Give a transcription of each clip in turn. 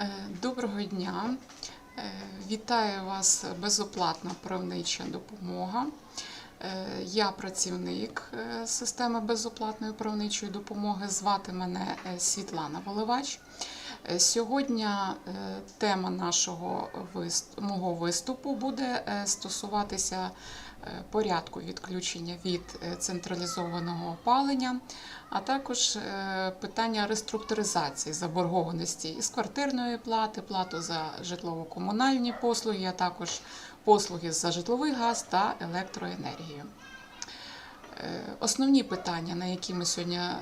Е, Доброго дня. Е, Вітаю вас безоплатна правнича допомога. Е, Я працівник системи безоплатної правничої допомоги. Звати мене Світлана Воливач. Сьогодні тема нашого мого виступу буде стосуватися порядку відключення від е, централізованого опалення, а також е, питання реструктуризації заборгованості із квартирної плати, плату за житлово-комунальні послуги, а також послуги за житловий газ та електроенергію. Е, Основні питання, на які ми сьогодні е,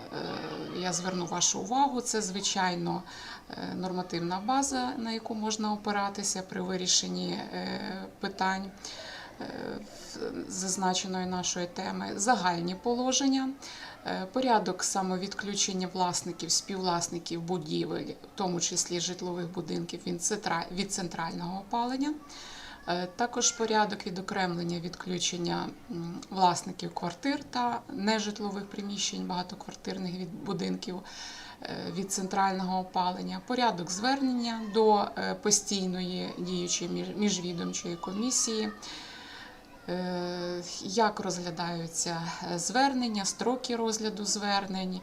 я зверну вашу увагу, це звичайно е, нормативна база, на яку можна опиратися при вирішенні е, питань е, зазначеної нашої теми, загальні положення, е, порядок самовідключення власників, співвласників будівель, в тому числі житлових будинків від центрального опалення. Е, Також порядок відокремлення відключення власників квартир та нежитлових приміщень багатоквартирних від будинків е, від центрального опалення, порядок звернення до е, постійної діючої міжвідомчої комісії. Е, Як розглядаються е, звернення, строки розгляду звернень,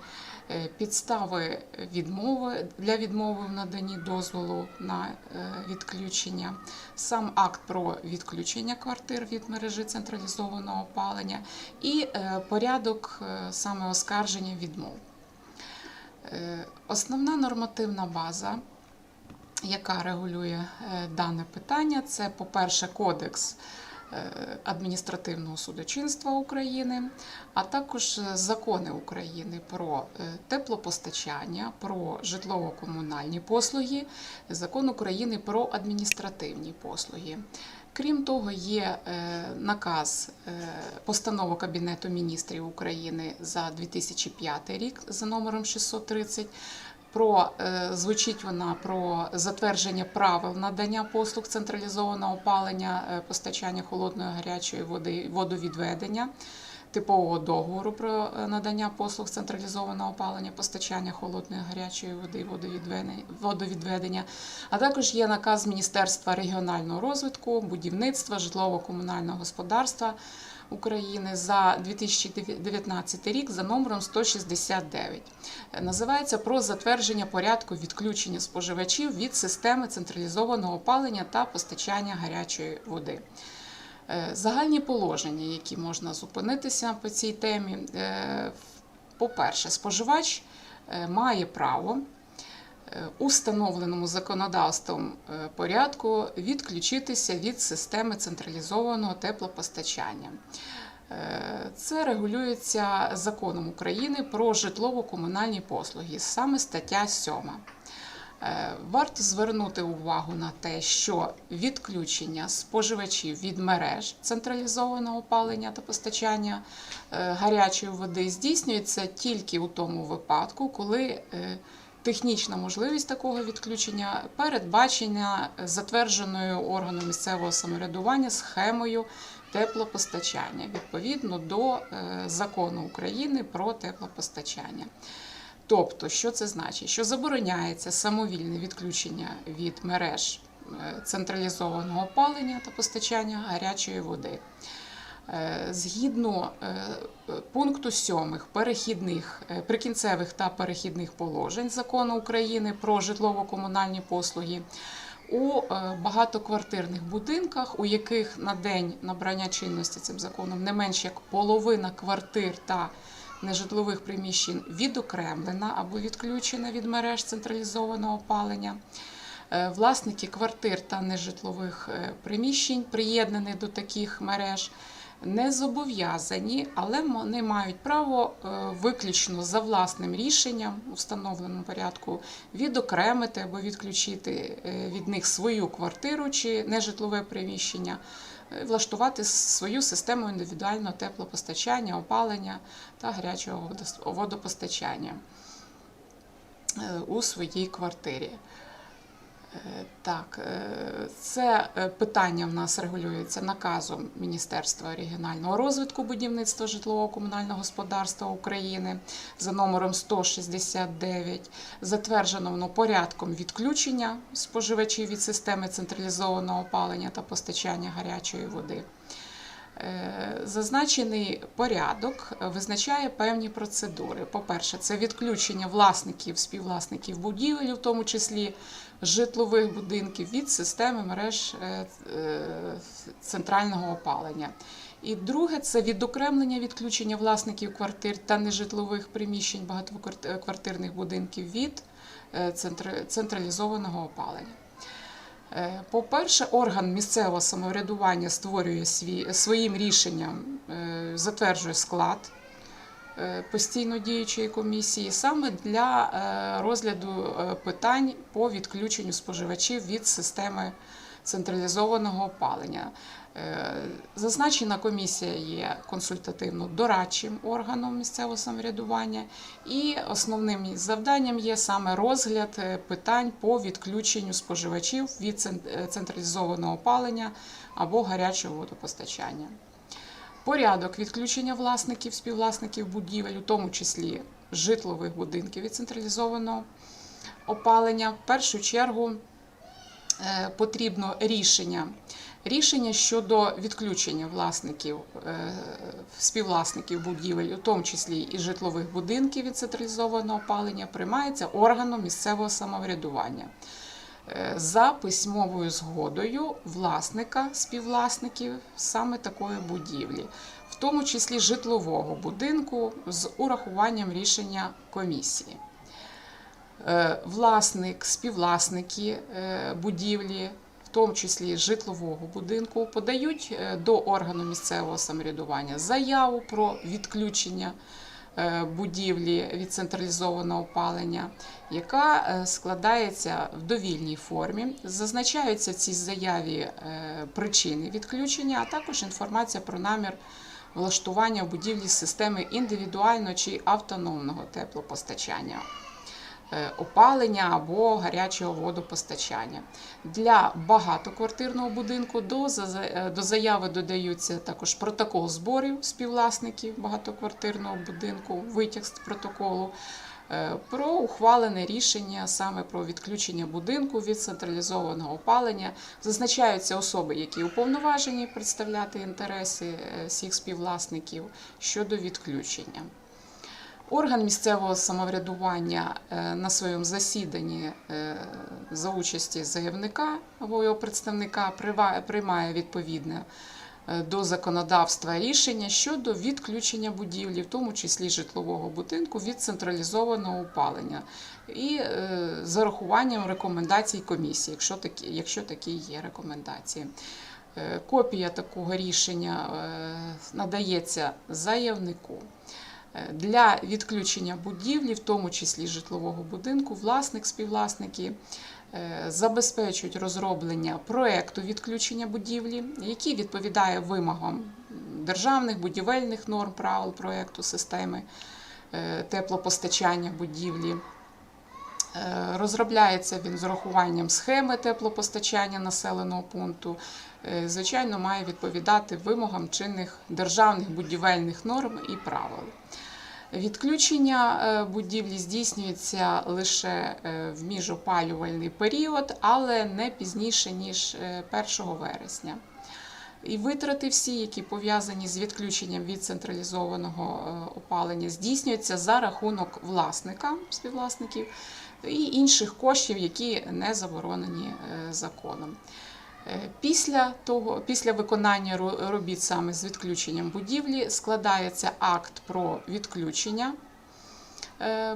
е, підстави відмови для відмови в наданні дозволу на відключення, сам акт про відключення квартир від мережі централізованого опалення і порядок саме оскарження відмов. Основна нормативна база, яка регулює дане питання, це, по-перше, кодекс адміністративного судочинства України, а також е, закони України про е, теплопостачання, про житлово-комунальні послуги, закон України про адміністративні послуги. Крім того, є е, наказ е, постанова Кабінету міністрів України за 2005 рік за номером 630 про е, звучить вона про затвердження правил надання послуг централізованого опалення, е, постачання холодної гарячої води, водовідведення. Типового договору про е, надання послуг централізованого опалення, постачання холодної гарячої води водовідведення- водовідведення, а також є наказ Міністерства регіонального розвитку, будівництва, житлово-комунального господарства України за 2019 рік за номером 169. Е, Називається про затвердження порядку відключення споживачів від системи централізованого опалення та постачання гарячої води. Е, Загальні положення, які можна зупинитися по цій темі. Е, По-перше, споживач е, має право у встановленому законодавством е, порядку відключитися від системи централізованого теплопостачання. Е, Це регулюється законом України про житлово-комунальні послуги, саме стаття 7. Е, Варто звернути увагу на те, що відключення споживачів від мереж централізованого опалення та постачання гарячої води здійснюється тільки у тому випадку, коли технічна можливість такого відключення передбачена затвердженою органом місцевого самоврядування схемою теплопостачання відповідно до е, закону України про теплопостачання. Тобто, що це значить? Що забороняється самовільне відключення від мереж е, централізованого опалення та постачання гарячої води. Е, Згідно е, пункту 7 перехідних, е, прикінцевих та перехідних положень закону України про житлово-комунальні послуги, у багатоквартирних будинках, у яких на день набрання чинності цим законом не менш як половина квартир та нежитлових приміщень відокремлена або відключена від мереж централізованого опалення. Власники квартир та нежитлових приміщень, приєднані до таких мереж, не зобов'язані, але вони мають право е, виключно за власним рішенням у встановленому порядку відокремити або відключити е, від них свою квартиру чи нежитлове приміщення, е, влаштувати свою систему індивідуального теплопостачання, опалення та гарячого водопостачання у своїй квартирі. Так, е, це е, питання в нас регулюється наказом Міністерства регіонального розвитку будівництва житлового комунального господарства України за номером 169. Затверджено воно порядком відключення споживачів від системи централізованого опалення та постачання гарячої води. Е, Зазначений порядок визначає певні процедури. По-перше, це відключення власників, співвласників будівель, в тому числі житлових будинків, від системи мереж е, е, центрального опалення. І друге це відокремлення відключення власників квартир та нежитлових приміщень багатоквартирних будинків від е, централізованого опалення. Е, По-перше, орган місцевого самоврядування створює свій, своїм рішенням, е, затверджує склад е, постійно діючої комісії саме для е, розгляду е, питань по відключенню споживачів від системи централізованого опалення. Е, Зазначена комісія є консультативно-дорадчим органом місцевого самоврядування, і основним завданням є саме розгляд е, питань по відключенню споживачів від е, централізованого опалення або гарячого водопостачання. Порядок відключення власників, співвласників будівель, у тому числі житлових будинків від централізованого опалення, в першу чергу е, потрібно рішення. Рішення щодо відключення власників, е, співвласників будівель, у тому числі і житлових будинків від централізованого опалення, приймається органом місцевого самоврядування за письмовою згодою власника, співвласників саме такої будівлі, в тому числі житлового будинку з урахуванням рішення комісії. Е, Власник, співвласники е, будівлі, в тому числі житлового будинку, подають е, до органу місцевого самоврядування заяву про відключення е, будівлі від централізованого опалення, яка е, складається в довільній формі. Зазначаються в цій заяві е, причини відключення, а також інформація про намір влаштування в будівлі системи індивідуального чи автономного теплопостачання е, опалення або гарячого водопостачання. Для багатоквартирного будинку е, до заяви додаються також протокол зборів співвласників багатоквартирного будинку, витяг з протоколу. е, Про ухвалене рішення саме про відключення будинку від централізованого опалення зазначаються особи, які уповноважені представляти інтереси е, всіх співвласників щодо відключення. Орган місцевого самоврядування е, на своєму засіданні е, за участі заявника або його представника приймає відповідне е, до законодавства рішення щодо відключення будівлі, в тому числі житлового будинку, від централізованого опалення і з урахуванням рекомендацій комісії, якщо такі, якщо такі є рекомендації. Копія такого рішення надається заявнику. Для відключення будівлі, в тому числі житлового будинку, власник, співвласники е, забезпечують розроблення проекту відключення будівлі, який відповідає вимогам державних будівельних норм правил проекту системи е, теплопостачання будівлі. Е, Розробляється він з урахуванням схеми теплопостачання населеного пункту. Звичайно, має відповідати вимогам чинних державних будівельних норм і правил. Відключення е, будівлі здійснюється лише е, в міжопалювальний період, але не пізніше ніж е, 1 вересня. І витрати всі, які пов'язані з відключенням від централізованого е, опалення, здійснюються за рахунок власника, співвласників і інших коштів, які не заборонені е, законом. Е, Після того, після виконання ро- робіт саме з відключенням будівлі складається акт про відключення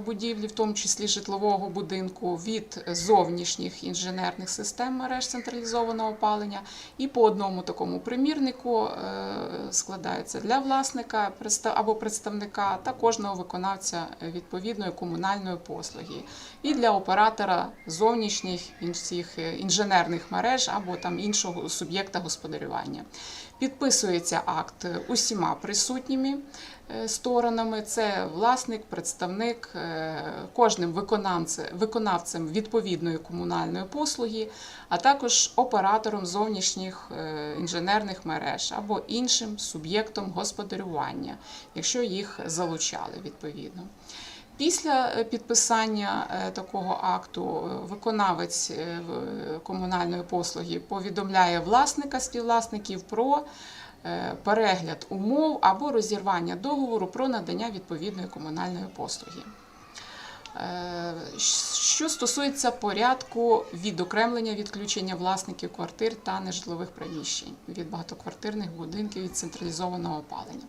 будівлі, в тому числі житлового будинку, від зовнішніх інженерних систем мереж централізованого опалення. І по одному такому примірнику е, складається для власника або представника та кожного виконавця відповідної комунальної послуги. І для оператора зовнішніх е, інженерних мереж або там іншого суб'єкта господарювання. Підписується акт усіма присутніми. Е, сторонами: це власник, представник, е, кожним виконавцем, відповідної комунальної послуги, а також оператором зовнішніх е, інженерних мереж або іншим суб'єктом господарювання, якщо їх залучали відповідно. Після підписання такого акту виконавець комунальної послуги повідомляє власника співвласників про перегляд умов або розірвання договору про надання відповідної комунальної послуги. Е, Що стосується порядку відокремлення відключення власників квартир та нежитлових приміщень від багатоквартирних будинків від централізованого опалення.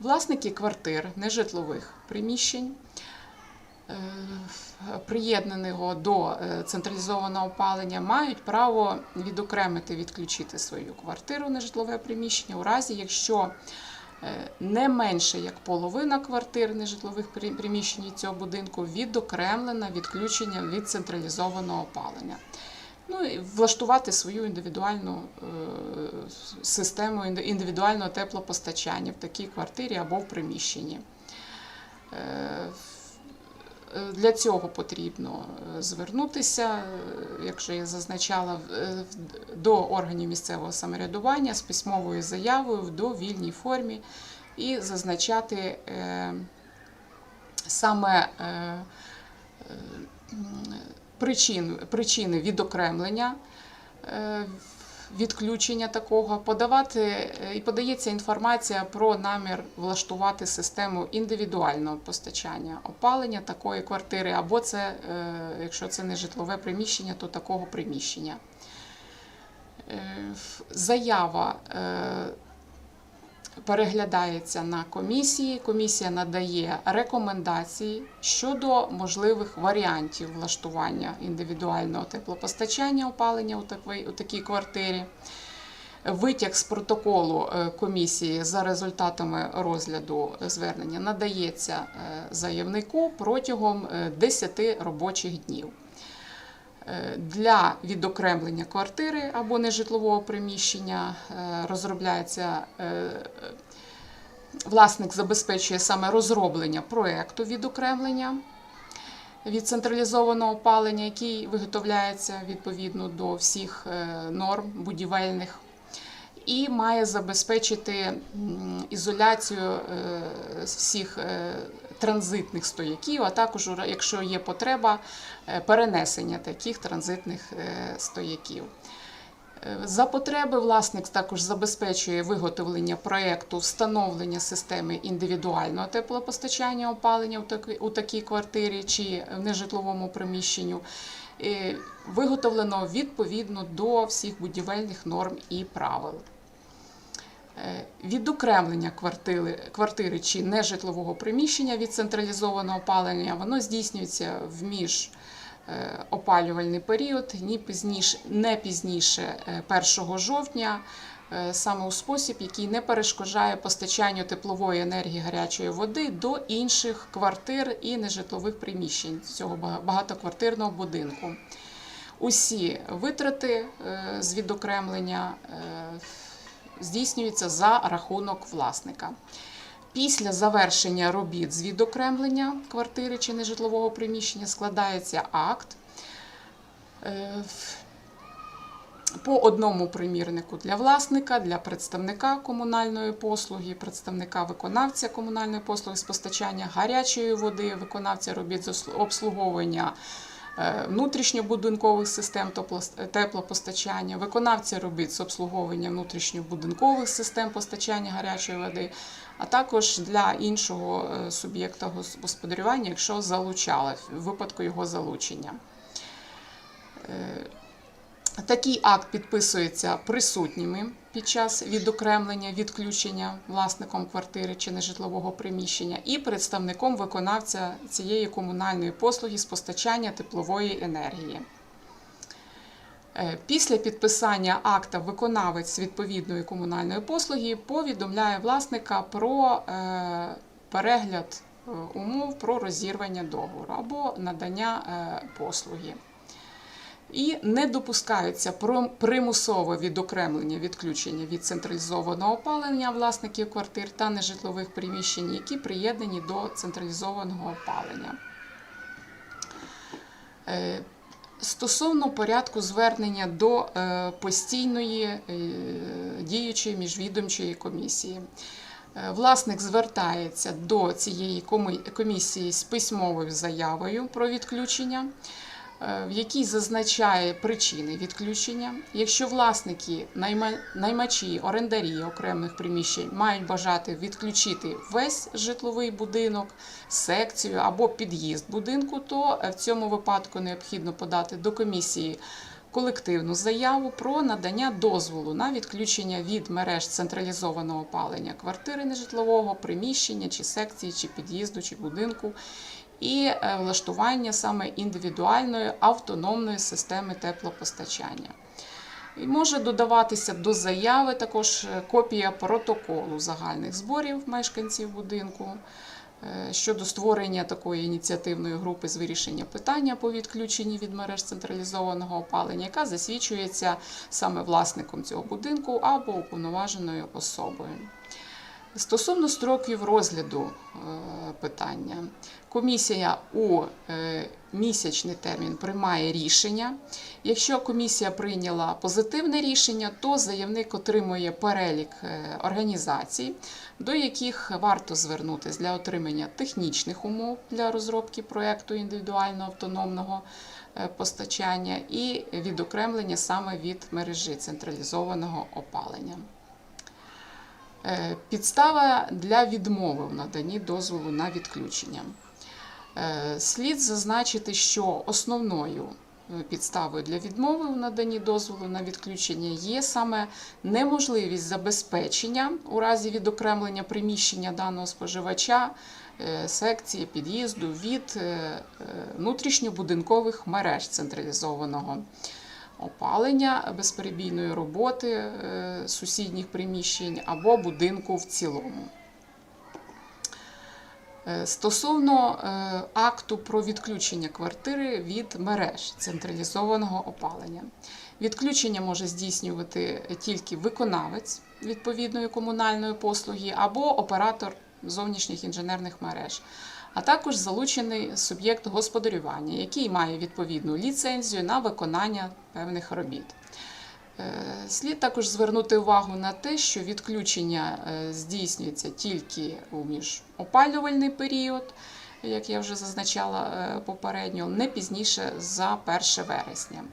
Власники квартир нежитлових приміщень, е, приєднаного до е, централізованого опалення, мають право відокремити, відключити свою квартиру нежитлове приміщення у разі, якщо е, не менше як половина квартир нежитлових при- приміщень цього будинку відокремлена відключення від централізованого опалення. Ну і влаштувати свою індивідуальну е, систему індивідуального теплопостачання в такій квартирі або в приміщенні. Е, Для цього потрібно е, звернутися, е, якщо я зазначала, в- в- до органів місцевого самоврядування з письмовою заявою в довільній формі і зазначати саме причин, причини відокремлення. Відключення такого подавати е, і подається інформація про намір влаштувати систему індивідуального постачання опалення такої квартири, або це, е, якщо це не житлове приміщення, то такого приміщення. Е, Заява переглядається на комісії. Комісія надає рекомендації щодо можливих варіантів влаштування індивідуального теплопостачання опалення у такій, квартирі. Витяг з протоколу е, комісії за результатами розгляду звернення надається е, заявнику протягом е, 10 робочих днів. Е, Для відокремлення квартири або нежитлового приміщення е, розробляється е, власник забезпечує саме розроблення проекту відокремлення від централізованого опалення, який виготовляється відповідно до всіх норм будівельних. І має забезпечити ізоляцію всіх транзитних стояків, а також, якщо є потреба, е, перенесення таких транзитних е, стояків. Е, За потреби власник також забезпечує виготовлення проєкту встановлення системи індивідуального теплопостачання опалення у такій, квартирі чи в нежитловому приміщенню. Виготовлено відповідно до всіх будівельних норм і правил. Е, Відокремлення квартири, квартири чи нежитлового приміщення від централізованого опалення воно здійснюється в між е, період, ні пізніше, не пізніше е, 1 жовтня, е, саме у спосіб, який не перешкоджає постачанню теплової енергії гарячої води до інших квартир і нежитлових приміщень цього багатоквартирного будинку. Усі витрати з відокремлення здійснюються за рахунок власника. Після завершення робіт з відокремлення квартири чи нежитлового приміщення складається акт е, по одному примірнику для власника, для представника комунальної послуги, представника виконавця комунальної послуги з постачання гарячої води, виконавця робіт з обслуговування внутрішньобудинкових систем тепло- теплопостачання, виконавця робіт з обслуговування внутрішньобудинкових систем постачання гарячої води, а також для іншого е, суб'єкта господарювання, якщо залучали в випадку його залучення. Е, Такий акт підписується присутніми під час відокремлення, відключення власником квартири чи нежитлового приміщення і представником виконавця цієї комунальної послуги з постачання теплової енергії. Е, Після підписання акта виконавець відповідної комунальної послуги повідомляє власника про е, перегляд е, умов про розірвання договору або надання послуги. І не допускаються примусове відокремлення відключення від централізованого опалення власників квартир та нежитлових приміщень, які приєднані до централізованого опалення. Е, Стосовно порядку звернення до е, постійної е, діючої міжвідомчої комісії. Власник звертається до цієї комісії з письмовою заявою про відключення, в якій зазначає причини відключення. Якщо власники, найма- наймачі, орендарі окремих приміщень мають бажати відключити весь житловий будинок, секцію або під'їзд будинку, то е, в цьому випадку необхідно подати до комісії колективну заяву про надання дозволу на відключення від мереж централізованого опалення квартири нежитлового приміщення, чи секції, чи під'їзду, чи будинку, і е, влаштування саме індивідуальної автономної системи теплопостачання. І може додаватися до заяви також е, копія протоколу загальних зборів мешканців будинку е, щодо створення такої ініціативної групи з вирішення питання по відключенні від мереж централізованого опалення, яка засвідчується саме власником цього будинку або уповноваженою особою. Стосовно строків розгляду е, питання, комісія у е, місячний термін приймає рішення. Якщо комісія прийняла позитивне рішення, то заявник отримує перелік е, організацій, до яких варто звернутися для отримання технічних умов для розробки проєкту індивідуального автономного постачання і відокремлення саме від мережі централізованого опалення. Е, Підстава для відмови в наданні дозволу на відключення. Е, Слід зазначити, що основною е, підставою для відмови у наданні дозволу на відключення є саме неможливість забезпечення у разі відокремлення приміщення даного споживача, секції під'їзду від внутрішньобудинкових мереж централізованого опалення, безперебійної роботи е, сусідніх приміщень або будинку в цілому. Е, Стосовно е, акту про відключення квартири від мереж централізованого опалення. Відключення може здійснювати тільки виконавець відповідної комунальної послуги або оператор зовнішніх інженерних мереж, а також залучений суб'єкт господарювання, який має відповідну ліцензію на виконання певних робіт. Е, Слід також звернути увагу на те, що відключення е, здійснюється тільки у міжопалювальний період, як я вже зазначала е, попередньо, не пізніше за 1 вересня.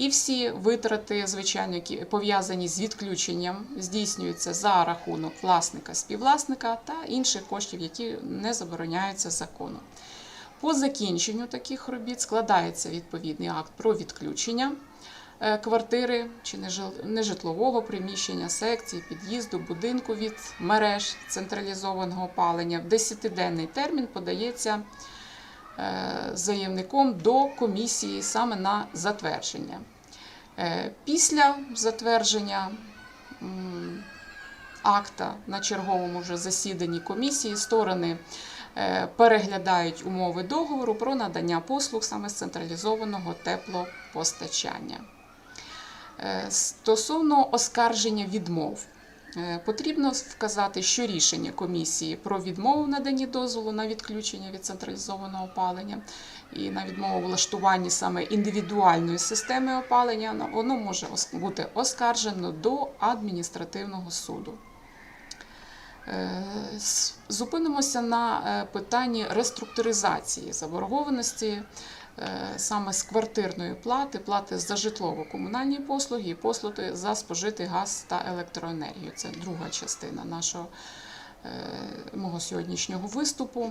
І всі витрати, звичайно, пов'язані з відключенням, здійснюються за рахунок власника, співвласника та інших коштів, які не забороняються законом. По закінченню таких робіт складається відповідний акт про відключення е, квартири чи нежитлового приміщення, секції, під'їзду, будинку від мереж централізованого опалення. В 10-денний термін подається заявником до комісії саме на затвердження. Е, Після затвердження акта на черговому вже засіданні комісії сторони е, переглядають умови договору про надання послуг саме з централізованого теплопостачання. Е, Стосовно оскарження відмов, е, потрібно вказати, що рішення комісії про відмову в наданні дозволу на відключення від централізованого опалення і на відмову влаштуванні саме індивідуальної системи опалення, ну, воно може бути оскаржено до адміністративного суду. Е, Зупинимося на е, питанні реструктуризації заборгованості е, саме з квартирної плати, плати за житлово-комунальні послуги і послуги за спожитий газ та електроенергію. Це друга частина нашого е, мого сьогоднішнього виступу.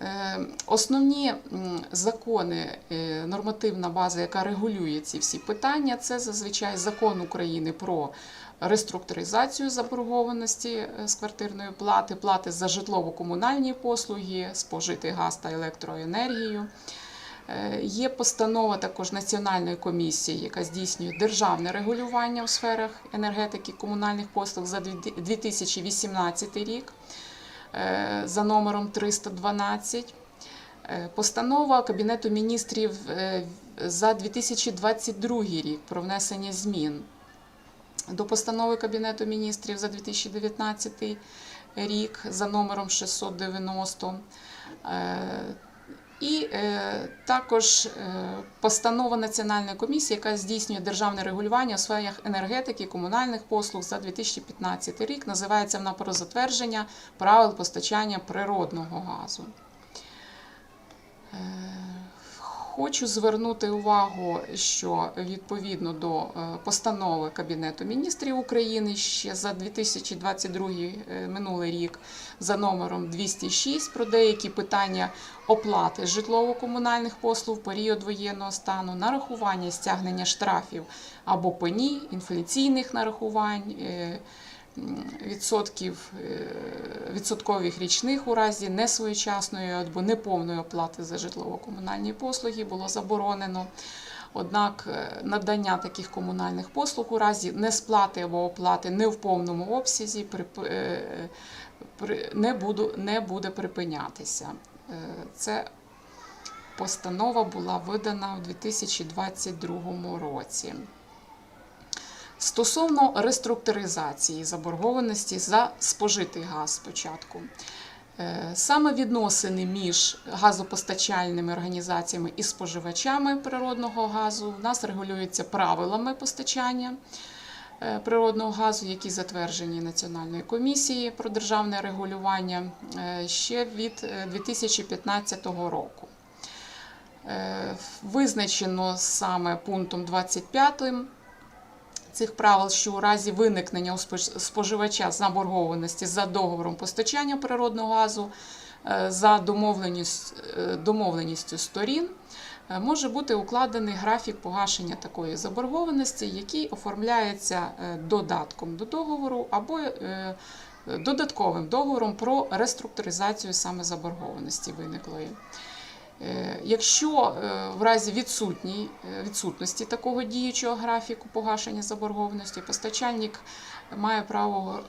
Е, Основні закони, е, нормативна база, яка регулює ці всі питання, це зазвичай закон України про реструктуризацію заборгованості е, з квартирної плати, плати за житлово-комунальні послуги, спожитий газ та електроенергію. Е, Є постанова також Національної комісії, яка здійснює державне регулювання у сферах енергетики комунальних послуг за 2018 рік е, за номером 312. Е, Постанова Кабінету міністрів за 2022 рік про внесення змін до постанови Кабінету міністрів за 2019 рік за номером 690. І е, також е, постанова Національної комісії, яка здійснює державне регулювання у сферах енергетики, комунальних послуг за 2015 рік. Називається вона про затвердження правил постачання природного газу. Е, Хочу звернути увагу, що відповідно до е, постанови Кабінету міністрів України ще за 2022 е, минулий рік за номером 206 про деякі питання оплати житлово-комунальних послуг в період воєнного стану, нарахування стягнення штрафів або пені, інфляційних нарахувань. Відсотків е, відсоткових річних у разі несвоєчасної або неповної оплати за житлово-комунальні послуги було заборонено. Однак е, надання таких комунальних послуг у разі несплати або оплати не в повному обсязі е, не, буде припинятися. Це постанова була видана у 2022 році. Стосовно реструктуризації заборгованості за спожитий газ спочатку. Е, Саме відносини між газопостачальними організаціями і споживачами природного газу в нас регулюються правилами постачання е, природного газу, які затверджені Національною комісією про державне регулювання е, ще від е, 2015 року. Визначено саме пунктом 25 цих правил, що у разі виникнення у спож- споживача заборгованості за договором постачання природного газу е, за домовленість- е, домовленістю сторін е, може бути укладений графік погашення такої заборгованості, який оформляється додатком до договору або додатковим договором про реструктуризацію саме заборгованості виниклої. Е, Якщо е, в разі відсутній, е, відсутності такого діючого графіку погашення заборгованості, постачальник має право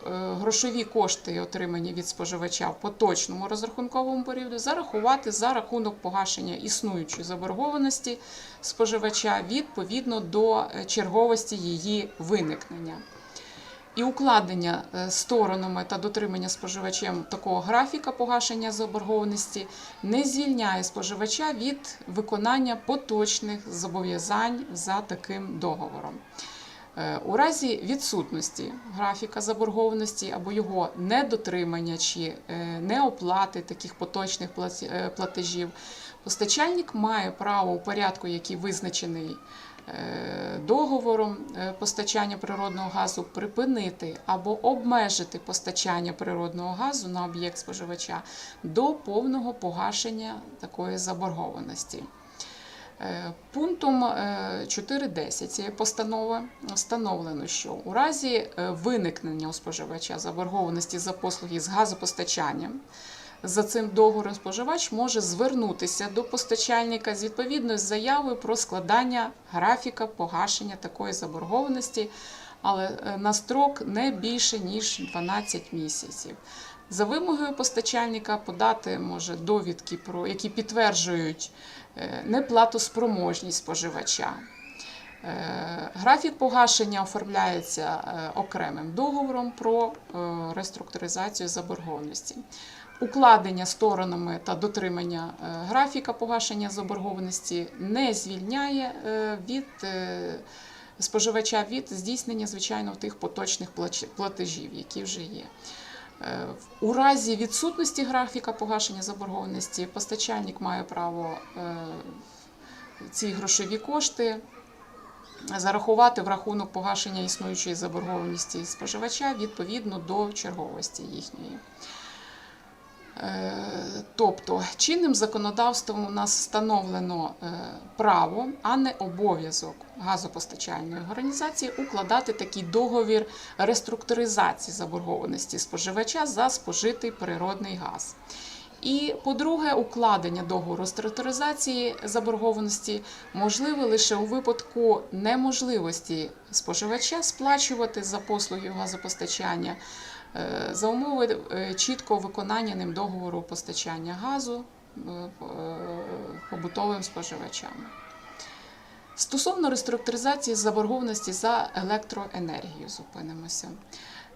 грошові кошти, отримані від споживача в поточному розрахунковому періоді, зарахувати за рахунок погашення існуючої заборгованості споживача відповідно до черговості її виникнення. І укладення е, сторонами та дотримання споживачем такого графіка погашення заборгованості не звільняє споживача від виконання поточних зобов'язань за таким договором. Е, У разі відсутності графіка заборгованості або його недотримання чи е, неоплати таких поточних платежів, постачальник має право у порядку, який визначений договором е, постачання природного газу, припинити або обмежити постачання природного газу на об'єкт споживача до повного погашення такої заборгованості. Е, Пунктом е, 4.10 цієї постанови встановлено, що у разі е, виникнення у споживача заборгованості за послуги з газопостачанням, за цим договором споживач може звернутися до постачальника з відповідною заявою про складання графіка погашення такої заборгованості, але е, на строк не більше ніж 12 місяців. За вимогою постачальника подати може довідки, про які підтверджують е, неплатоспроможність споживача. Е, Графік погашення оформляється окремим договором про реструктуризацію заборгованості. Укладення сторонами та дотримання е, графіка погашення заборгованості не звільняє е, від е, споживача від здійснення, звичайно, тих поточних платежів, які вже є. У разі відсутності графіка погашення заборгованості постачальник має право ці грошові кошти зарахувати в рахунок погашення існуючої заборгованості споживача відповідно до черговості їхньої. Е, Тобто чинним законодавством у нас встановлено е, право, а не обов'язок газопостачальної організації укладати такий договір реструктуризації заборгованості споживача за спожитий природний газ. І, по-друге, укладення договору реструктуризації заборгованості можливе лише у випадку неможливості споживача сплачувати за послуги газопостачання за умови е, чіткого виконання ним договору постачання газу е, е, побутовим споживачам. Стосовно реструктуризації заборгованості за електроенергію, зупинимося.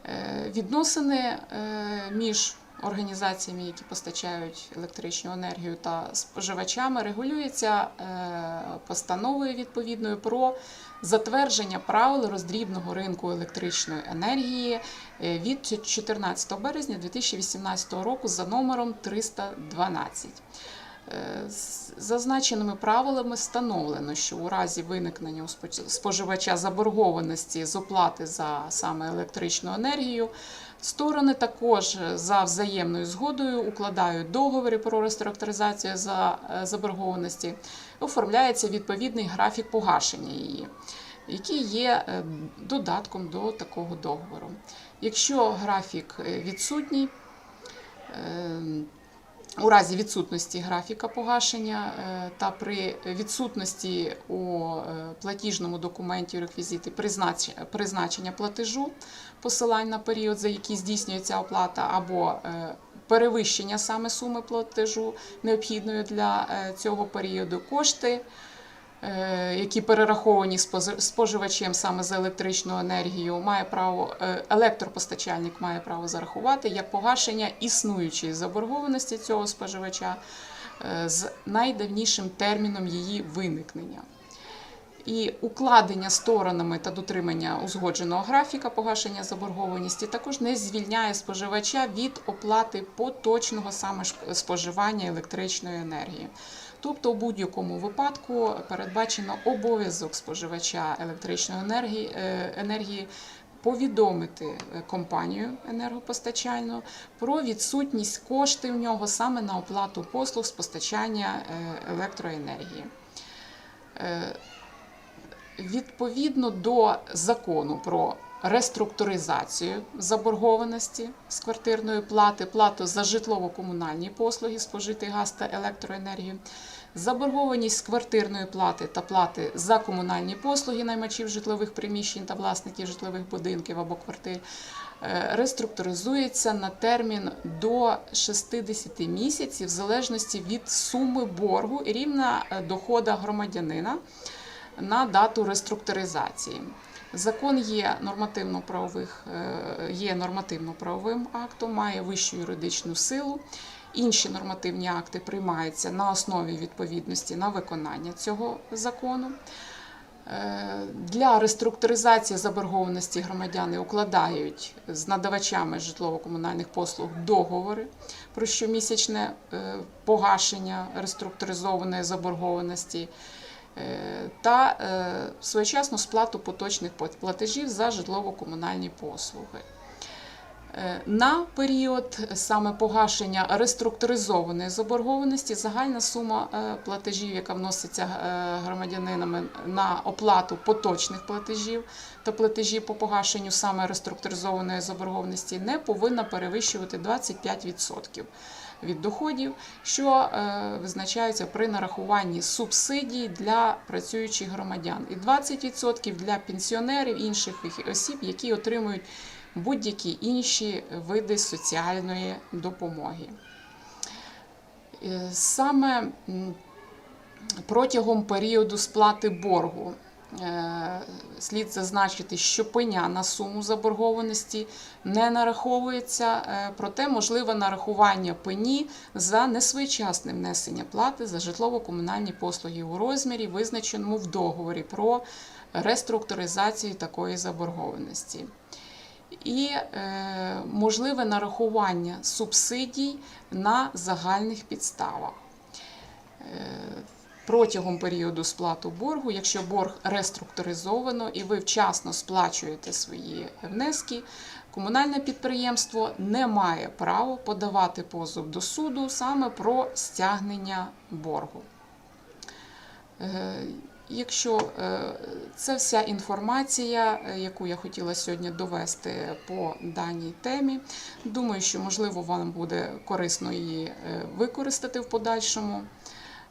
Е, Відносини е, між організаціями, які постачають електричну енергію та споживачами, регулюється е, постановою відповідною про затвердження правил роздрібного ринку електричної енергії е, від 14 березня 2018 року за номером 312. Е, Зазначеними правилами встановлено, що у разі виникнення у споживача заборгованості з оплати за саме електричну енергію, сторони також е, за взаємною згодою укладають договори про реструктуризацію за е, заборгованості, оформляється відповідний графік погашення її, який є е, додатком до такого договору. Якщо графік відсутній, у разі відсутності графіка погашення е, та при відсутності у е, платіжному документі реквізити признач- призначення платежу посилань на період, за який здійснюється оплата, або е, перевищення саме суми платежу необхідної для цього періоду, кошти які перераховані споживачем саме за електричну енергію, має право е, електропостачальник має право зарахувати як погашення існуючої заборгованості цього споживача е, з найдавнішим терміном її виникнення. І укладення сторонами та дотримання узгодженого графіка погашення заборгованості також не звільняє споживача від оплати поточного саме споживання електричної енергії. Тобто, у будь-якому випадку передбачено обов'язок споживача електричної енергії, е, енергії повідомити е, компанію енергопостачальну про відсутність коштів в нього саме на оплату послуг з постачання е, електроенергії. Відповідно до закону про реструктуризацію заборгованості з квартирної плати, плату за житлово-комунальні послуги, спожитий газ та електроенергію, заборгованість з квартирної плати та плати за комунальні послуги наймачів житлових приміщень та власників житлових будинків або квартир е, реструктуризується на термін до 60 місяців в залежності від суми боргу і рівня е, дохода громадянина на дату реструктуризації. Закон є нормативно-правових е, є нормативно-правовим актом, має вищу юридичну силу. Інші нормативні акти приймаються на основі відповідності на виконання цього закону. Е, Для реструктуризації заборгованості громадяни укладають з надавачами житлово-комунальних послуг договори про щомісячне е, погашення реструктуризованої заборгованості та е, своєчасну сплату поточних платежів за житлово-комунальні послуги. Е, На період саме погашення реструктуризованої заборгованості загальна сума е, платежів, яка вноситься е, громадянинами на оплату поточних платежів та платежів по погашенню саме реструктуризованої заборгованості, не повинна перевищувати 25% від доходів, що е, визначаються при нарахуванні субсидій для працюючих громадян, і 20% для пенсіонерів інших осіб, які отримують будь-які інші види соціальної допомоги. Е, Саме протягом періоду сплати боргу слід зазначити, що пеня на суму заборгованості не нараховується, е, проте можливе нарахування пені за несвоєчасне внесення плати за житлово-комунальні послуги у розмірі, визначеному в договорі про реструктуризацію такої заборгованості і е, можливе нарахування субсидій на загальних підставах. Е, Протягом періоду сплату боргу, якщо борг реструктуризовано і ви вчасно сплачуєте свої внески, комунальне підприємство не має права подавати позов до суду саме про стягнення боргу. Е, Якщо е, це вся інформація, е, яку я хотіла сьогодні довести по даній темі, думаю, що можливо вам буде корисно її використати в подальшому.